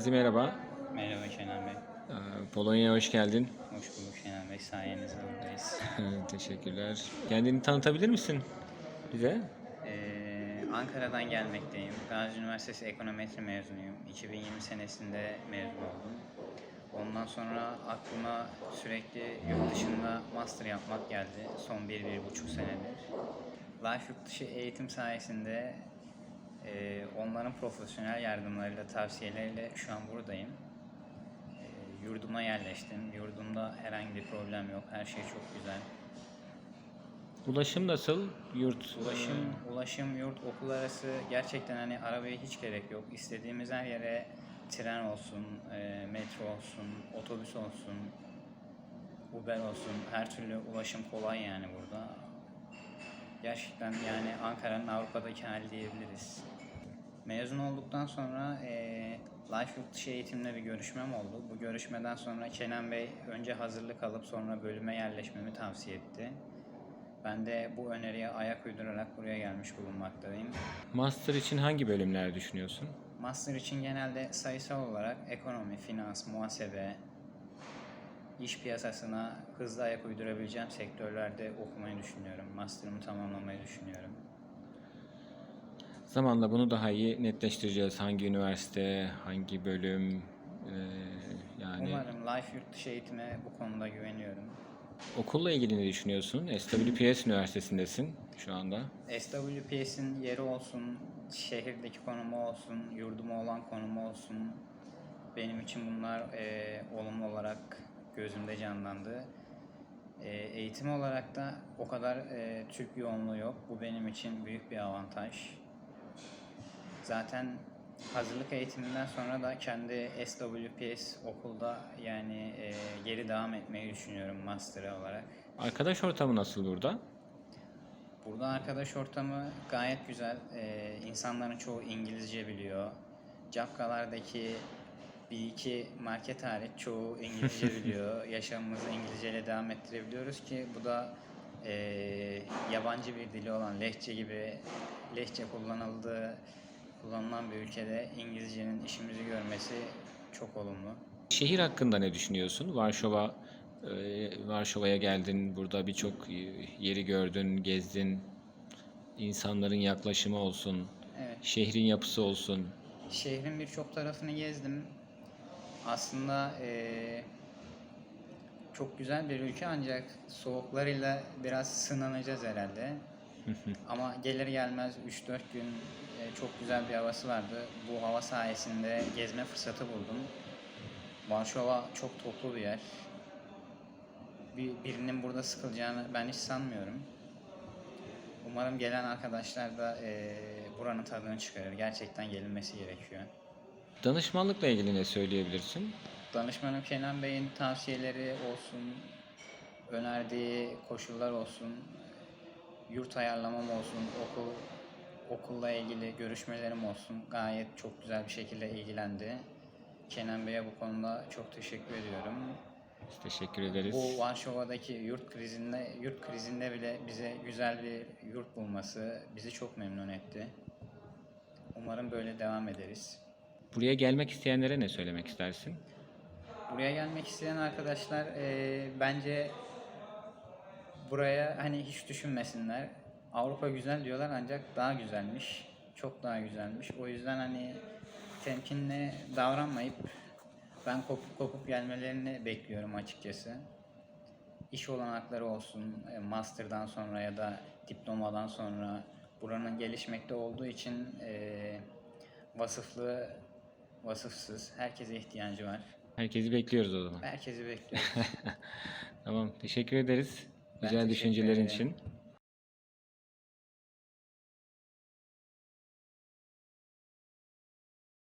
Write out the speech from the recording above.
Gazi merhaba. Merhaba Kenan Bey. Ee, Polonya'ya hoş geldin. Hoş bulduk Kenan Bey. Sayenizde buradayız. Teşekkürler. Kendini tanıtabilir misin bize? Ee, Ankara'dan gelmekteyim. Gazi Üniversitesi Ekonometri mezunuyum. 2020 senesinde mezun oldum. Ondan sonra aklıma sürekli yurt dışında master yapmak geldi. Son bir, bir buçuk senedir. Life yurt dışı eğitim sayesinde onların profesyonel yardımlarıyla, tavsiyeleriyle şu an buradayım. E, yurduma yerleştim. Yurdumda herhangi bir problem yok. Her şey çok güzel. Ulaşım nasıl? Yurt Ulaşım, ulaşım, yurt, okul arası gerçekten hani arabaya hiç gerek yok. İstediğimiz her yere tren olsun, e, metro olsun, otobüs olsun, Uber olsun, her türlü ulaşım kolay yani burada. Gerçekten yani Ankara'nın Avrupa'daki hali diyebiliriz. Mezun olduktan sonra e, Life Yurt Dışı eğitimle bir görüşmem oldu. Bu görüşmeden sonra Kenan Bey önce hazırlık alıp sonra bölüme yerleşmemi tavsiye etti. Ben de bu öneriye ayak uydurarak buraya gelmiş bulunmaktayım. master için hangi bölümler düşünüyorsun? Master için genelde sayısal olarak ekonomi, finans, muhasebe, iş piyasasına hızlı ayak uydurabileceğim sektörlerde okumayı düşünüyorum. Master'ımı tamamlamayı düşünüyorum. Zamanla bunu daha iyi netleştireceğiz. Hangi üniversite, hangi bölüm ee, yani Umarım Life Yurt Dışı eğitime bu konuda güveniyorum. okulla ilgili ne düşünüyorsun? SWPS Üniversitesi'ndesin şu anda. SWPS'in yeri olsun, şehirdeki konumu olsun, yurduma olan konumu olsun. Benim için bunlar e, olumlu olarak gözümde canlandı. E, eğitim olarak da o kadar e, Türk yoğunluğu yok. Bu benim için büyük bir avantaj. Zaten hazırlık eğitiminden sonra da kendi SWPS okulda yani e, geri devam etmeyi düşünüyorum master olarak. Arkadaş ortamı nasıl burada? Burada arkadaş ortamı gayet güzel. Ee, insanların çoğu İngilizce biliyor. Capkalardaki bir iki market hariç çoğu İngilizce biliyor. Yaşamımızı İngilizceyle devam ettirebiliyoruz ki bu da ee, yabancı bir dili olan lehçe gibi lehçe kullanıldığı kullanılan bir ülkede İngilizcenin işimizi görmesi çok olumlu. Şehir hakkında ne düşünüyorsun? Varşova e, Varşova'ya geldin. Burada birçok e, yeri gördün, gezdin. İnsanların yaklaşımı olsun, Evet. şehrin yapısı olsun. Şehrin birçok tarafını gezdim. Aslında eee, çok güzel bir ülke ancak soğuklarıyla biraz sınanacağız herhalde. Ama gelir gelmez 3-4 gün e, çok güzel bir havası vardı. Bu hava sayesinde gezme fırsatı buldum. Varşova çok toplu bir yer. Bir, birinin burada sıkılacağını ben hiç sanmıyorum. Umarım gelen arkadaşlar da e, buranın tadını çıkarır. Gerçekten gelinmesi gerekiyor. Danışmanlıkla ilgili ne söyleyebilirsin? Danışmanım Kenan Bey'in tavsiyeleri olsun, önerdiği koşullar olsun, yurt ayarlamam olsun, okul okulla ilgili görüşmelerim olsun gayet çok güzel bir şekilde ilgilendi. Kenan Bey'e bu konuda çok teşekkür ediyorum. Biz teşekkür ederiz. Bu Varşova'daki yurt krizinde yurt krizinde bile bize güzel bir yurt bulması bizi çok memnun etti. Umarım böyle devam ederiz. Buraya gelmek isteyenlere ne söylemek istersin? Buraya gelmek isteyen arkadaşlar eee, bence buraya hani hiç düşünmesinler. Avrupa güzel diyorlar ancak daha güzelmiş. Çok daha güzelmiş. O yüzden hani temkinli davranmayıp ben kopup kopup gelmelerini bekliyorum açıkçası. İş olanakları olsun, e, master'dan sonra ya da diplomadan sonra buranın gelişmekte olduğu için eee, vasıflı, vasıfsız herkese ihtiyacı var. Herkesi bekliyoruz o zaman. Herkesi bekliyorum. Tamam, teşekkür ederiz. Güzel düşüncelerin için.